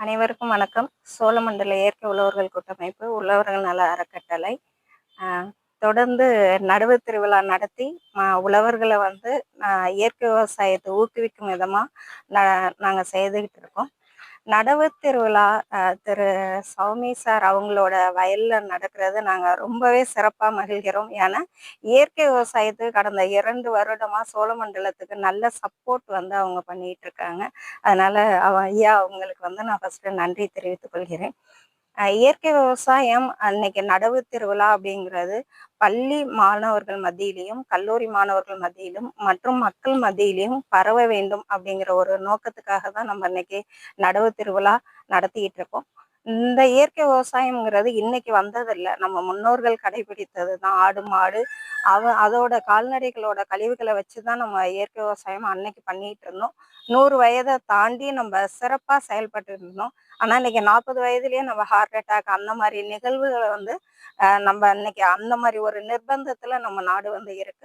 அனைவருக்கும் வணக்கம். சோழமண்டல இயற்கை உழவர்கள் கூட்டமைப்பு உழவர்கள் நல அறக்கட்டளை. தொடர்ந்து நடுவு திருவிழா நடத்தி உழவர்களை வந்து இயற்கை விவசாயத்தை ஊக்குவிக்கும் விதமாக ந- செய்துக்கிட்டு செய்துகிட்டு இருக்கோம். நடவு திருவிழா திரு. சௌமி சார் அவங்களோட வயலில் நடக்கிறது நாங்கள் ரொம்பவே சிறப்பாக மகிழ்கிறோம். ஏன்னா இயற்கை விவசாயத்துக்கு கடந்த இரண்டு வருடமாக சோழமண்டலத்துக்கு நல்ல சப்போர்ட் வந்து அவங்க பண்ணிகிட்டு இருக்காங்க. அதனால் அவ ஐயா அவங்களுக்கு வந்து நான் ஃபஸ்ட்டு நன்றி தெரிவித்துக் கொள்கிறேன். இயற்கை விவசாயம் அன்னைக்கு நடவு திருவிழா அப்படிங்கிறது பள்ளி மாணவர்கள் மத்தியிலையும் கல்லூரி மாணவர்கள் மத்தியிலும் மற்றும் மக்கள் மத்தியிலையும் பரவ வேண்டும் அப்படிங்கிற ஒரு நோக்கத்துக்காக தான் நம்ம இன்னைக்கு நடவு திருவிழா நடத்திக்கிட்டு இருக்கோம். இந்த இயற்கை விவசாயம்ங்கிறது இன்னைக்கு வந்ததில்லை. நம்ம முன்னோர்கள் கடைபிடித்தது தான். ஆடு மாடு அவ அதோட கால்நடைகளோட கழிவுகளை வச்சுதான் நம்ம இயற்கை விவசாயம் அன்னைக்கு பண்ணிட்டு இருந்தோம். நூறு வயதை தாண்டி நம்ம சிறப்பா செயல்பட்டு இருந்தோம். ஆனா இன்னைக்கு நாற்பது வயதுலயே நம்ம ஹார்ட் அட்டாக் அந்த மாதிரி நிகழ்வுகளை வந்து ஆஹ் நம்ம இன்னைக்கு அந்த மாதிரி ஒரு நிர்பந்தத்துல நம்ம நாடு வந்து இருக்கு.